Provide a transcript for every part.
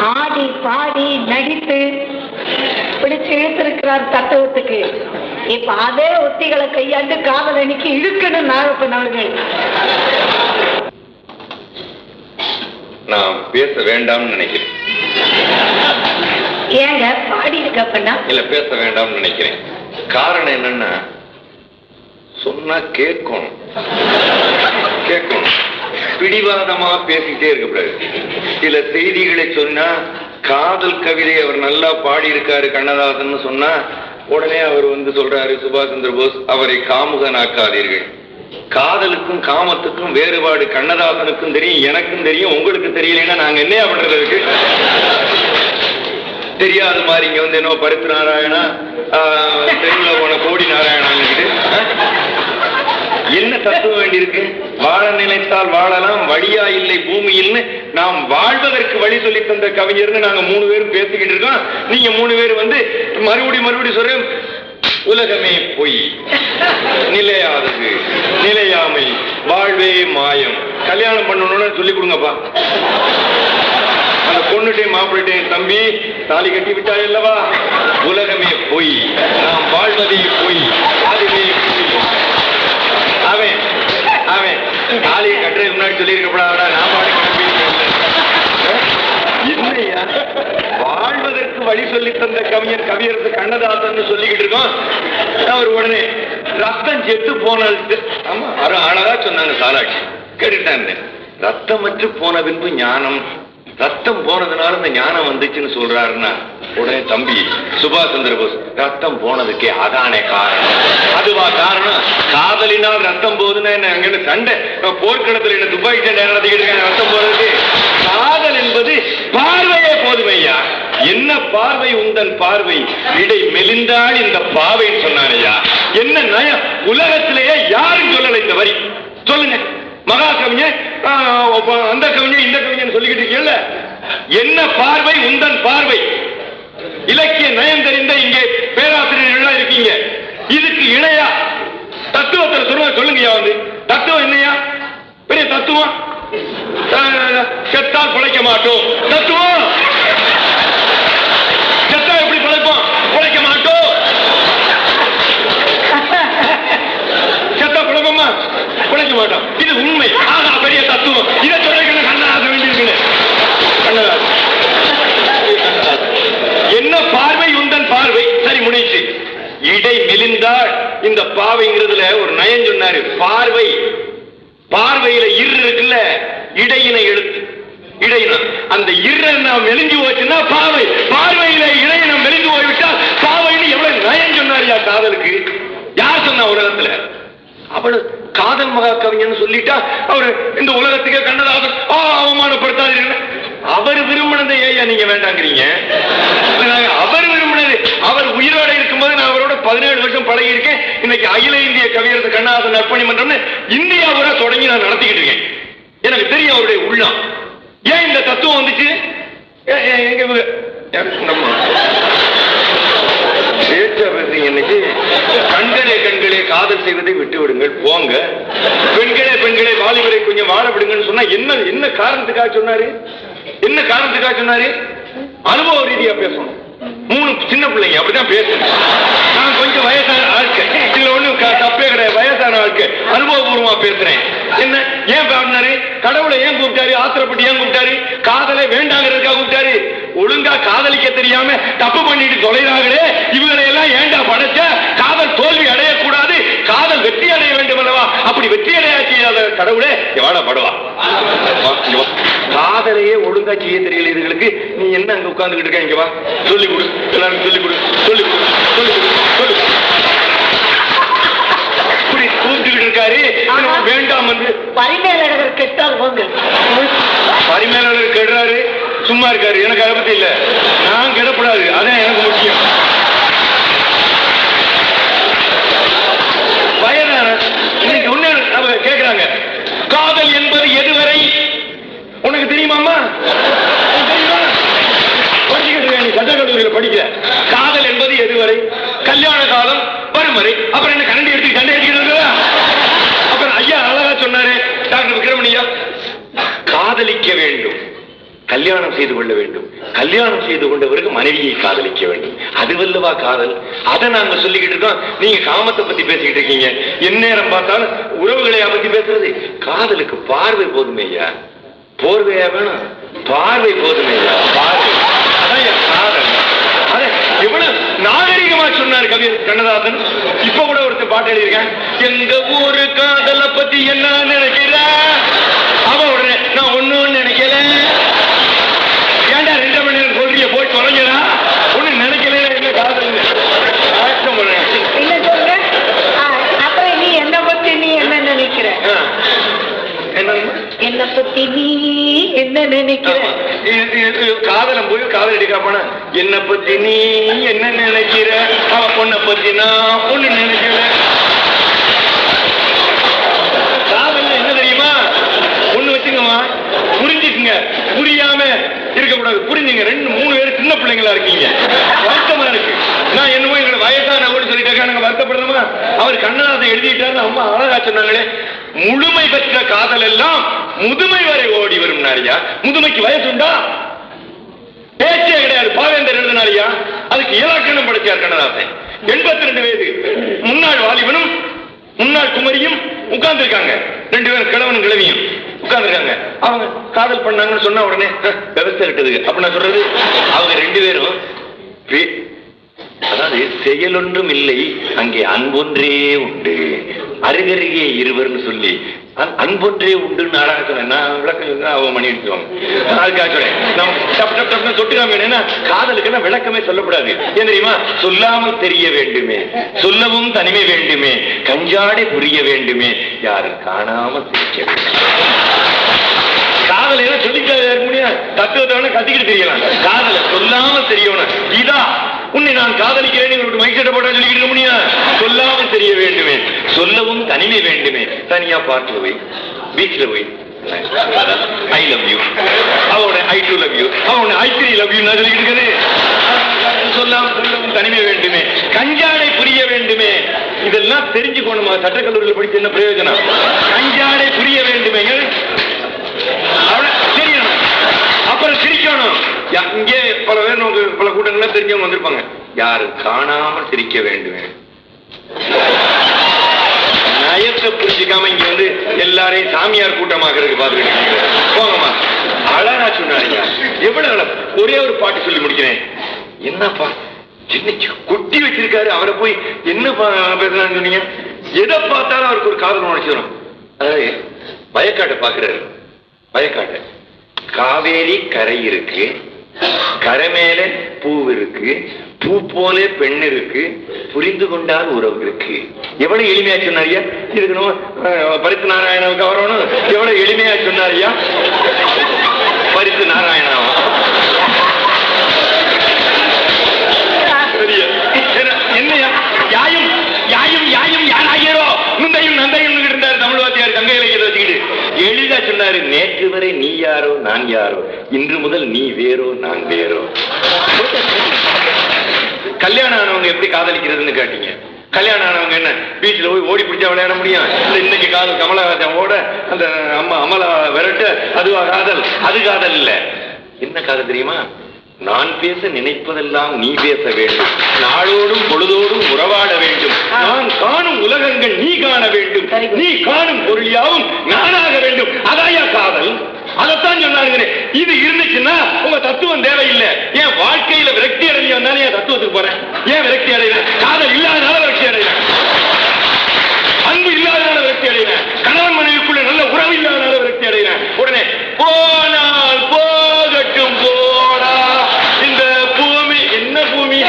ஆடி பாடி நடித்து பிடிச்சு இழுத்திருக்கிறார் தத்துவத்துக்கு. இப்ப அதே உத்திகளை கையாண்டு காதலனிக்கு இழுக்கணும் நாகப்பன் அவர்கள். நான் பேச வேண்டாம்னு நினைக்கிறேன். ஏங்க பாடி இருக்கப்பண்ணா? இல்ல பேச வேண்டாம்னு நினைக்கிறேன். காரணம் என்னன்னா சொன்னா கேட்கணும். கேட்கணும். பிடிவாதமா பேசிக்கிட்டே இருக்கக்கூடாது சில செய்திகளை சொன்னா காதல் கவிதை அவர் நல்லா பாடி இருக்காரு கண்ணதாசன் சொன்னா உடனே அவர் வந்து சொல்றாரு சுபாஷ் சந்திர போஸ் அவரை காமுகனாக்காதீர்கள். காதலுக்கும் காமத்துக்கும் வேறுபாடு கண்ணதாசனுக்கும் தெரியும் எனக்கும் தெரியும் உங்களுக்கு தெரியலன்னா நாங்க என்ன பண்றது இருக்கு தெரியாத மாதிரி இங்க வந்து என்ன பருத்து நாராயணா ஆஹ், போன கோடி நாராயண என்ன தத்துவம் வேண்டியிருக்கு. வாழ நினைத்தால் வாழலாம் வழியா இல்லை பூமியில்னு நாம் வாழ்வதற்கு வழி சொல்லி தந்த கவிஞர்னு நாங்க மூணு பேரும் பேசிக்கிட்டு இருக்கோம். நீங்க மூணு பேர் வந்து மறுபடி மறுபடி சொல்ற உலகமே பொய். நிலையாதது. நிலையாமை. வாழ்வே மாயம். கல்யாணம் பண்ணணும்னு சொல்லி கொடுங்கப்பா. அந்த பொண்ணுட்டையும் மாப்பிள்ளைட்டையும் தம்பி தாலி கட்டி விட்டாய் அல்லவா? உலகமே பொய். நாம் வாழ்வதே பொய். தாலியை கட்டுறதுக்கு முன்னாடி சொல்லியிருக்கப்படாதா நான் பாடி இல்லையா? வாழ்வதற்கு வழி சொல்லி தந்த கவிஞர் கவியரசு கண்ணதாசன் சொல்லிக்கிட்டு இருக்கோம். அவர் உடனே ரத்தம் செத்து போனது. ஆமா. அழகா சொன்னாங்க சாராட்சி. கேட்டுட்டாங்க ரத்தமற்று போன பின்பு ஞானம். ரத்தம் போனதுனால இந்த ஞானம் வந்துச்சுன்னு சொல்றாருன்னா உடனே தம்பி சுபாஷ் சந்திர போஸ் ரத்தம் போனதுக்கே அதானே காரணம். அதுவா காரணம்? காதலினால் ரத்தம் போகுதுன்னா என்ன? அங்க சண்டை. நான் போர்க்களத்துல என்ன துப்பாக்கி சண்டை நடத்திக்கிட்டு ரத்தம் போறதுக்கு? காதல் என்பது பார்வையே போதுமையா என்ன பார்வை? உந்தன் பார்வை. இடை மெலிந்தால் இந்த பாவைன்னு சொன்னானையா என்ன நயம்? உலகத்திலேயே யாரும் சொல்லலை இந்த வரி. சொல்லுங்க. மகா கவிஞர் ஆஹ், அந்த கவிஞர் இந்த கவிஞர் சொல்லிக்கிட்டு இருக்கீங்கல்ல? என்ன பார்வை? உந்தன் பார்வை. இலக்கிய நயம் தெரிந்த இங்கே பேராசிரியர்கள் இருக்கீங்க. இதுக்கு இணையா? தத்துவத்தை சொல்லுங்க சொல்லுங்கய்யா வந்து. தத்துவம் என்னையா பெரிய தத்துவம்? செத்தால் பிழைக்க மாட்டோம். தத்துவம்! செத்தா எப்படி பிழைப்போம்? பிழைக்க மாட்டோம். செத்தா பிழைப்போமா? பிழைக்க மாட்டோம். இது உண்மை ஆனா பெரிய தத்துவம் இதை சொல்றதுக்கு கண்ணதாசன் வேண்டியிருக்குன்னு கண்ணதாசன் என்ன பார்வை உந்தன் பார்வை சரி முடிச்சு இடை மெலிந்தால் இந்த பாவைங்கிறதுல ஒரு நயம் சொன்னாரு. பார்வை. பார்வையில இரு இருக்குல்ல இடையின எழுத்து. இடையினம் அந்த இரு நாம் மெலிஞ்சு போச்சுன்னா பாவை பார்வையில இடையினம் மெலிஞ்சு போய்விட்டால் பாவைன்னு எவ்வளவு நயம் சொன்னாரியா காதலுக்கு. யார் சொன்னா உலகத்துல? அவளு காதல் மகா கவிஞன் சொல்லிட்டா அவரு இந்த உலகத்துக்கே கண்ணதாசன் ஆ அவமானப்படுத்தாதீர்கள். அவர் விரும்பினதை ஏயா நீங்க வேண்டாங்கிறீங்க? அவர் விரும்பினது அவர் உயிரோட பதினேழு வருஷம் பழகி இருக்கேன் இன்னைக்கு அகில இந்திய கவியரசு கண்ணாசன் நற்பணி மன்றம்னு இந்தியா பூரா தொடங்கி நான் நடத்திக்கிட்டு இருக்கேன். எனக்கு தெரியும் அவருடைய உள்ளம். ஏன் இந்த தத்துவம் வந்துச்சு? ஏ- ஏ- எங்க இன்னைக்கு கண்களே கண்களே காதல் செய்வதை விட்டு விடுங்கள் போங்க. பெண்களே பெண்களே வாலிபரை கொஞ்சம் வாழ விடுங்கன்னு சொன்னா என்ன என்ன காரணத்துக்காக சொன்னாரு? என்ன காரணத்துக்காக சொன்னாரு? அனுபவ ரீதியா பேசணும். மூணு சின்ன பிள்ளைங்க அப்படிதான் பேசணும் நான் கொஞ்சம் வயசான ஆட்கள். இதுல ஒண்ணும் க- தப்பே கிடையாது. வயசான ஆட்கள். அனுபவபூர்வமா பேசுறேன். என்ன? ஏன் பாடினாரு கடவுளை ஏன் கூப்பிட்டாரு? ஆத்திரப்பட்டு ஏன் கூப்பிட்டாரு? காதலை வேண்டாங்கிறதுக்காக கூப்பிட்டாரு. ஒழுங்கா காதலிக்க தெரியாம தப்பு பண்ணிட்டு தொலைறாங்களே. இவங்களை எல்லாம் ஏண்டா படைச்ச? காதல் தோல்வி அடையக்கூடாது. காதல் வெற்றி அடைய வேண்டும் அல்லவா? அப்படி வெற்றி அடையாச்சு கடவுளே எவாடா படுவா. காதலையே ஒழுங்கா செய்ய தெரியல இதுகளுக்கு. நீ என்ன அங்க உட்கார்ந்துகிட்டு இருக்க? இங்க வா. சொல்லி கொடு. எல்லாரும் சொல்லி கொடு. சொல்லி கொடு. சொல்லி கொடு. சொல்லி. இப்படி கூப்பிட்டுக்கிட்டு இருக்காரு. வேண்டாம் என்று. பரிமேலழகர் கெட்டால் போங்க. பரிமேலாளர் கெடுறாரு சும்மா இருக்காரு. எனக்கு அதை பத்தி இல்ல. நான் கெடப்படாது. அதான் எனக்கு முக்கியம் வயதான இன்னைக்கு ஒண்ணு அவங்க கேக்குறாங்க காதல் என்பது எதுவரை உனக்கு தெரியுமாமா உனக்கு தெரியுமா படிச்சுக்கிட்டு இருக்க நீ சட்ட கல்லூரியில படிக்கிற காதல் என்பது எதுவரை கல்யாண காலம் வரும் வரை. அப்புறம் என்ன கரண்டி எடுத்து சண்டை எடுக்கிறது அப்புறம் ஐயா அழகா சொன்னாரு டாக்டர் விக்ரமணியா காதலிக்க வேண்டும். கல்யாணம் செய்து கொள்ள வேண்டும். கல்யாணம் செய்து கொண்ட பிறகு மனைவியை காதலிக்க வேண்டும். அதுவல்லவா காதல். அதை நாங்க சொல்லிக்கிட்டு இருக்கோம். நீங்க காமத்தை பத்தி பேசிக்கிட்டு இருக்கீங்க. எந்நேரம் பார்த்தாலும் உறவுகளையா பத்தி பேசுறது. காதலுக்கு பார்வை போதுமே ஐயா. போர்வையா வேணும். பார்வை போதுமே ஐயா. பார்வை அதான் ஐயா காதல் அதான் எவ்வளவு நாகரிகமா சொன்னார் கவிஞர் கண்ணதாசன். இப்ப கூட ஒருத்தர் பாட்டு எழுதியிருக்கேன். எங்க ஊரு காதலை பத்தி என்ன நினைக்கிற? அவன் உடனே நான் ஒண்ணும் நினைக்கல. ஏன்டா ரெண்டு மணி நேரம் சொல்றீங்க போய் தொலைங்கடா ஒண்ணு நினைக்கல என்ன காதல்? என்ன பத்தி நீ என்ன நினைக்கிற? காதலம் போய் காதல் அடிக்க என்ன பத்தி நீ என்ன நினைக்கிற? அவ பொண்ணை பத்தி நான் பொண்ணு நினைக்கிற காதல் என்ன தெரியுமா? ஒண்ணு வச்சுங்கம்மா புரிஞ்சுக்குங்க. புரியாம இருக்கக்கூடாது. புரிஞ்சுங்க. ரெண்டு மூணு பேர் சின்ன பிள்ளைங்களா இருக்கீங்க. வருத்தமா இருக்கு. நான் என்னமோ எங்களை வயசான கூட சொல்லிட்டாக்கா நாங்க வருத்தப்படுறோமா? அவர் கண்ணதாசன் எழுதிட்டாரு அம்மா அழகா சொன்னாங்களே. முழுமை பெற்ற காதல் எல்லாம் முதுமை வரை ஓடி வரும் நாரியா? முதுமைக்கு வயசு உண்டா பேச்சே கிடையாது. பாவேந்தர் எழுதினாரியா அதுக்கு இலக்கணம் படிச்சார் கண்ணதாசன்? எண்பத்தி ரெண்டு வயது. முன்னாள் வாலிபனும் முன்னாள் குமரியும் உட்கார்ந்து இருக்காங்க ரெண்டு பேரும் கிழவனும் கிழவியும் உட்கார்ந்துருக்காங்க. அவங்க காதல் பண்ணாங்கன்னு சொன்ன உடனே விவசாய இருக்குது. அப்ப நான் சொல்றது அவங்க ரெண்டு பேரும் அதாவது செயலொன்றும் இல்லை அங்கே அன்பொன்றே உண்டு. அருகருகே இருவர்னு சொல்லி அன்பொன்றே உண்டுன்னு அழகா சொன்னேன். நான் விளக்கம் சொன்னா அவன் மணி அடிச்சுவாங்க அதுக்காக சொன்னேன் நம்ம டப் டப் டப்னு சொட்டு விளக்கமே சொல்லக்கூடாது ஏன் தெரியுமா? சொல்லாமல் தெரிய வேண்டுமே. சொல்லவும் தனிமை வேண்டுமே. கஞ்சாடை புரிய வேண்டுமே. யாரும் காணாமல் சிரிக்க வேண்டும். காதல் என்ன சொல்லிக்காத முடியும் தத்துவத்தை வேணா கத்திக்கிட்டு தெரியலாம். காதல சொல்லாம தெரியணும். இதா உன்னை நான் காதலிக்கிறேன் உங்களுக்கு மைக் போட்டா சொல்லிக்கிட்டு இருக்க முடியும் சொல்லாமல் தெரிய வேண்டுமே. சொல்லவும் தனிமை வேண்டுமே. தனியா பார்க்கல போய் பீச்ல போய். ஐ லவ் யூ அவனோட ஐ டூ லவ் யூ அவனோட ஐ த்ரீ லவ் யூ நான் சொல்லிக்கிட்டு இருக்கேனே. சொல்லாம சொல்லவும் தனிமை வேண்டுமே. கஞ்சாடை புரிய வேண்டுமே. இதெல்லாம் தெரிஞ்சுக்கணுமா? சட்டக்கல்லூரியில் படிச்ச என்ன பிரயோஜனம்? கஞ்சாடை புரிய வேண்டுமே அவன- தெரியணும் அப்புறம் சிரிக்கணும் யா- இங்கே பல பேர் நமக்கு பல கூட்டங்கள்ல தெரிஞ்சவங்க வந்திருப்பாங்க. யாரு? காணாமல் சிரிக்க வேண்டுமே. நயத்தை புரிஞ்சுக்காம இங்க வந்து எல்லாரையும் சாமியார் கூட்டமாக்குறதுக்கு பாத்துக்கிட்டு போங்கம்மா. அழகா சொன்னாருங்க. எவ்வளவு அழகு. ஒரே ஒரு பாட்டு சொல்லி முடிக்கிறேன். என்னப்பா? சின்ன குட்டி வச்சிருக்காரு. அவரை போய் என்ன பேசுறான்னு சொன்னீங்க? எதை பார்த்தாலும் அவருக்கு ஒரு காதல் உணர்ச்சி வரும். அதாவது வயக்காட்டை பாக்குறாரு வயக்காட்டை. காவேரி கரை இருக்கு. கரை மேல பூ இருக்கு பூ போல பெண் இருக்கு புரிந்து கொண்டால் உறவு இருக்கு எவ்வளவு எளிமையா சொன்னாரியா இதுக்கு பரிசு நாராயணாவுக்கு வரணும் எவ்வளவு எளிமையா சொன்னாரியா பரிசு நாராயணாவா நான் யாரோ? இன்று முதல் நீ வேறோ நான் வேறோ. கல்யாணம் ஆனவங்க எப்படி காதலிக்கிறதுன்னு கேட்டீங்க. கல்யாணம் ஆனவங்க என்ன? பீச்ல போய் ஓடி பிடிச்சா விளையாட முடியும்? இல்ல இன்னைக்கு காதல் கமலஹாசன் ஓட அந்த அம்மா அமலா விரட்டு அதுவா காதல்? அது காதல் இல்ல. என்ன காதல் தெரியுமா? நான் பேச நினைப்பதெல்லாம் நீ பேச வேண்டும். நாளோடும் பொழுதோடும் உறவாட வேண்டும். நான் காணும் உலகங்கள் நீ காண வேண்டும். நீ காணும் பொருள் யாவும் நானாக வேண்டும். அதாயா காதல்? அதைத்தான் சொன்னாருங்க இது இருந்துச்சுன்னா உங்க தத்துவம் தேவையில்லை. ஏன் வாழ்க்கையில விரக்தி அடைஞ்சு வந்தாலும் என் தத்துவத்துக்கு போறேன். ஏன் விரக்தி அடைகிறேன் காதல் இல்லாதனால விரக்தி அடைகிறேன் அன்பு இல்லாதனால விரக்தி அடைகிறேன் கணவன் மனைவிக்குள்ள நல்ல உறவு இல்லாதனால விரக்தி அடைகிறேன் உடனே போனால் போகட்டும் போடா இந்த பூமி என்ன பூமி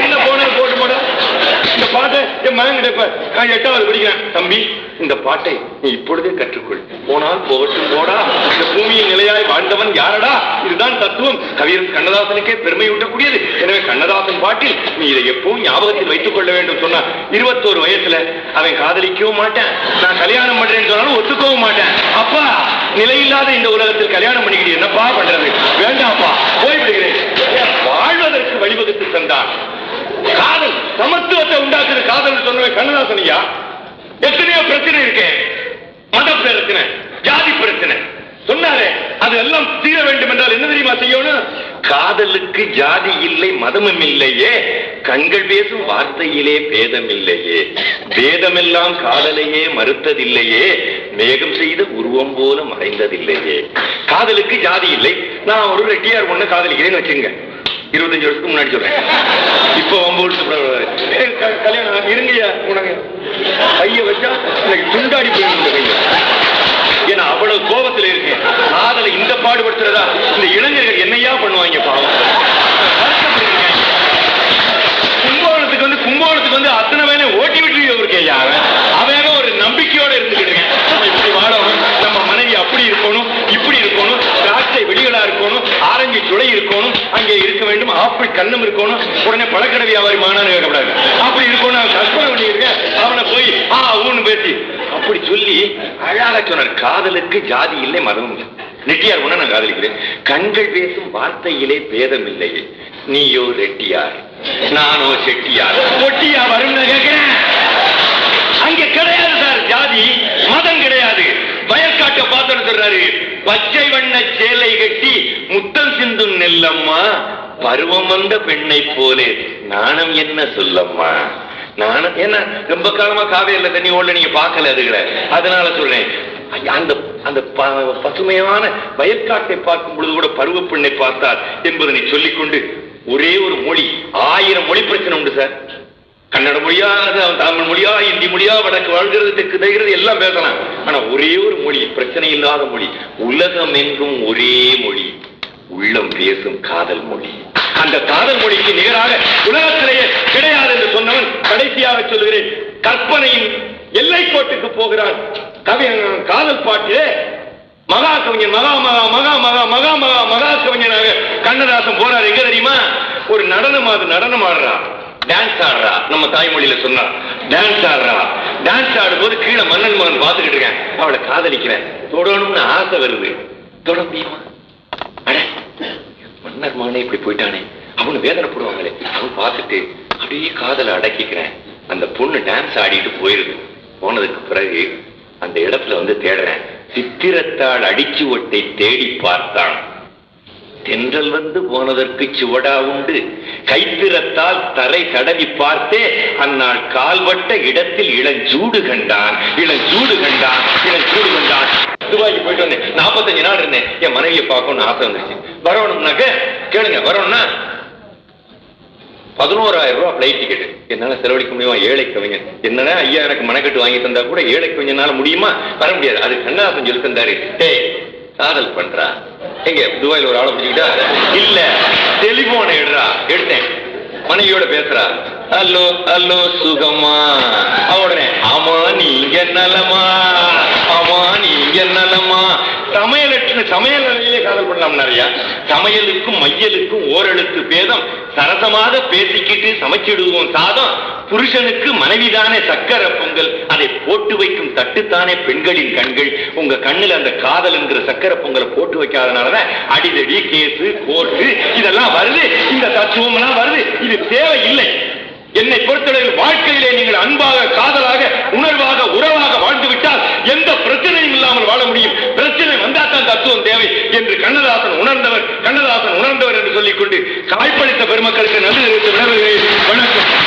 என்ன போனால் போட்டு போடா இந்த பாட்டை என் மகன் கிட்ட இப்ப நான் எட்டாவது படிக்கிறேன் தம்பி இந்த பாட்டை நீ இப்பொழுதே கற்றுக்கொள். போனால் போகட்டும் போடா. இந்த பூமியின் நிலையாய் வாழ்ந்தவன் யாரடா? இதுதான் தத்துவம். கவியர் கண்ணதாசனுக்கே பெருமை ஊட்டக்கூடியது. எனவே கண்ணதாசன் பாட்டில் நீ இதை எப்பவும் ஞாபகத்தில் வைத்துக் கொள்ள வேண்டும் சொன்னா இருபத்தோரு வயசுல அவன் காதலிக்கவும் மாட்டேன். நான் கல்யாணம் பண்றேன்னு சொன்னாலும் ஒத்துக்கவும் மாட்டேன். அப்பா நிலையில்லாத இந்த உலகத்தில் கல்யாணம் பண்ணிக்கிட்டு என்னப்பா பண்றது? வேண்டாம்ப்பா போய்விடுகிறேன். வாழ்வதற்கு வழிவகுத்து தந்தான். காதல் சமத்துவத்தை உண்டாக்குற காதல் சொன்னவன் கண்ணதாசன் ஐயா. எத்தனையோ பிரச்சனை இருக்கு. மத பிரச்சனை ஜாதி பிரச்சனை. சொன்னாரே அது எல்லாம் தீர வேண்டும் என்றால் என்ன தெரியுமா செய்யணும்? காதலுக்கு ஜாதி இல்லை மதமும் இல்லையே. கண்கள் பேசும் வார்த்தையிலே பேதம் இல்லையே பேதமெல்லாம் காதலையே மறுத்ததில்லையே. மேகம் செய்த உருவம் போல மறைந்ததில்லையே. காதலுக்கு ஜாதி இல்லை. நான் ஒரு ரெட்டியார் ஒண்ணு காதலிக்கிறேன்னு வச்சுங்க இருபத்தஞ்சு வருஷத்துக்கு முன்னாடி சொல்றேன். இப்போ ஒன்பது வருஷத்துக்கு கல்யாணம் இருங்கய்யா உனக்கு கைய வச்சா எனக்கு துண்டாடி போயிருந்து கையை. ஏன்னா அவ்வளவு கோபத்துல இருக்கேன். காதலை இந்த பாடுபடுத்துறதா இந்த இளைஞர்கள் என்ன பண்ணுவாங்க பாவம் வருத்தப்படுறீங்க. கும்பகோணத்துக்கு வந்து கும்பகோணத்துக்கு வந்து அத்தனை வேலை ஓட்டி விட்டு இருக்கே அவன் அவன் ஒரு நம்பிக்கையோட இருந்துகிட்டு இருக்கேன் நம்ம இப்படி வாழணும் நம்ம மனைவி அப்படி இருக்கணும் இப்படி இருக்கணும் திராட்சை வெளிகளா இருக்கணும் ஆரஞ்சு சுளை இருக்கணும் அங்கே அப்படி கண்ணும் இருக்கணும் உடனே பழக்கடை வியாபாரி மானான்னு கேட்கக்கூடாது. அப்படி இருக்கணும் அவன் கற்பனை பண்ணியிருக்கேன் அவனை போய் ஆ ஊன்னு பேசி. அப்படி சொல்லி அழகாக சொன்னார். காதலுக்கு ஜாதி இல்லை மதமும் இல்லை. ரெட்டியார் ஒண்ணு நான் காதலிக்கிறேன். கண்கள் பேசும் வார்த்தையிலே பேதம் இல்லை. நீயோ ரெட்டியார் நானோ செட்டியார். ஒட்டியா வரும் கேட்கிறேன். அங்க கிடையாது சார் ஜாதி மதம் கிடையாது. வயற்காட்ட பார்த்து சொல்றாரு. பச்சை வண்ண சேலை கட்டி முத்தம் சிந்தும் நெல்லம்மா பருவம் வந்த பெண்ணை போலே நாணம் என்ன சொல்லம்மா? நானும் ஏன்னா ரொம்ப காலமா காவேரியில தண்ணி ஓடல நீங்க பாக்கல அதுகளை. அதனால சொல்றேன். அந்த அந்த ப- பசுமையான வயற்காட்டை பார்க்கும் பொழுது கூட பருவ பெண்ணை பார்த்தார் என்பதனை சொல்லிக்கொண்டு ஒரே ஒரு மொழி ஆயிரம் மொழி பிரச்சனை உண்டு சார். கன்னட மொழியா அது அவன் தமிழ் மொழியா இந்தி மொழியா வடக்கு வாழ்கிறது தெற்கு தைகிறது எல்லாம் பேசலாம். ஆனா ஒரே ஒரு மொழி பிரச்சனை இல்லாத மொழி உலகம் எங்கும் ஒரே மொழி உள்ளம் பேசும் காதல் மொழி. அந்த காதல் மொழிக்கு நிகராக உலகத்திலேயே கிடையாது என்று சொன்னவன் கடைசியாக சொல்கிறேன் கற்பனையின் எல்லை கோட்டுக்கு போகிறான். கவி காதல் பாட்டிலே மகா கவிஞன் மகா மகா மகா மகா மகா மகா மகா கவிஞனாக கண்ணதாசன் போறாரு. எங்க தெரியுமா? ஒரு நடனம் அது நடனம் ஆடுறா. டான்ஸ் ஆடுறா. நம்ம தாய்மொழியில சொன்னா டான்ஸ் ஆடுறா. டான்ஸ் ஆடும்போது கீழே மன்னன் மகன் பார்த்துக்கிட்டு இருக்கேன். அவளை காதலிக்கிறேன். தொடணும்னு ஆசை வருது. தொட முடியுமா மன்னர் மகனே இப்படி போயிட்டானே. அவனு வேதனைப்படுவாங்களே அவன் பார்த்துட்டு அப்படியே காதலை அடக்கிக்கிறேன். அந்த பொண்ணு டான்ஸ் ஆடிட்டு போயிருது. போனதுக்கு பிறகு அந்த இடத்துல வந்து தேடுறேன். சித்திரத்தால் அடிச்சு ஒட்டை தேடி பார்த்தான். தென்றல் வந்து போனதற்கு சுவடா உண்டு. கைத்திரத்தால் தரை தடவி பார்த்தே அந்நாள் கால்வட்ட இடத்தில் இளஞ்சூடு கண்டான். இளஞ்சூடு கண்டான். இளஞ்சூடு கண்டான். துபாய்க்கு போயிட்டு வந்தேன். நாற்பத்தஞ்சு நாள் இருந்தேன். என் மனைவியை பார்க்கணும்னு ஆசை வந்துருச்சு. வரணும்னாக்க கேளுங்க வரணும்னா பதினோராயிரம் ரூபாய் பிளைட் டிக்கெட் என்னால செலவழிக்க முடியுமா? ஏழை கவிஞன். என்னன்னா ஐயா எனக்கு மனக்கட்டு வாங்கி தந்தா கூட ஏழை கவிஞனால முடியுமா? வர முடியாது. அது கண்ணாசன் சொல்லி தந்தாரு. டே காதல் பண்றா. எங்க துபாயில ஒரு ஆளை பிடிச்சிக்கிட்டா? இல்ல டெலிபோனை எடுறா. எடுத்தேன். மனைவியோட பேசுறா. ஹலோ ஹலோ சுகமா அவடனே உடனே ஆமா நீங்க நலமா? ஆமா நீங்க நலமா? சமையல் அறையிலே காதல் பண்ணலாம் நிறைய. சமையலுக்கும் மையலுக்கும் ஓரெழுத்து பேதம். சரசமாக பேசிக்கிட்டு சமைச்சிடுவோம் சாதம். புருஷனுக்கு மனைவிதானே சக்கர பொங்கல். அதை போட்டு வைக்கும் தட்டுத்தானே பெண்களின் கண்கள். உங்க கண்ணில் அந்த காதல் என்கிற சக்கர பொங்கலை போட்டு வைக்காதனாலதான் அடிதடி கேசு கோர்ட்டு இதெல்லாம் வருது. இந்த தத்துவம் எல்லாம் வருது. இது தேவை இல்லை என்னை பொறுத்தளவில் வாழ்க்கையிலே நீங்கள் அன்பாக காதலாக உணர்வாக உறவாக வாழ்ந்து விட்டால் எந்த சொல்லிக் கொண்டு காய்ப்பளித்த பெருமக்களுக்கு நன்றி தெரிவித்து வணக்கம்.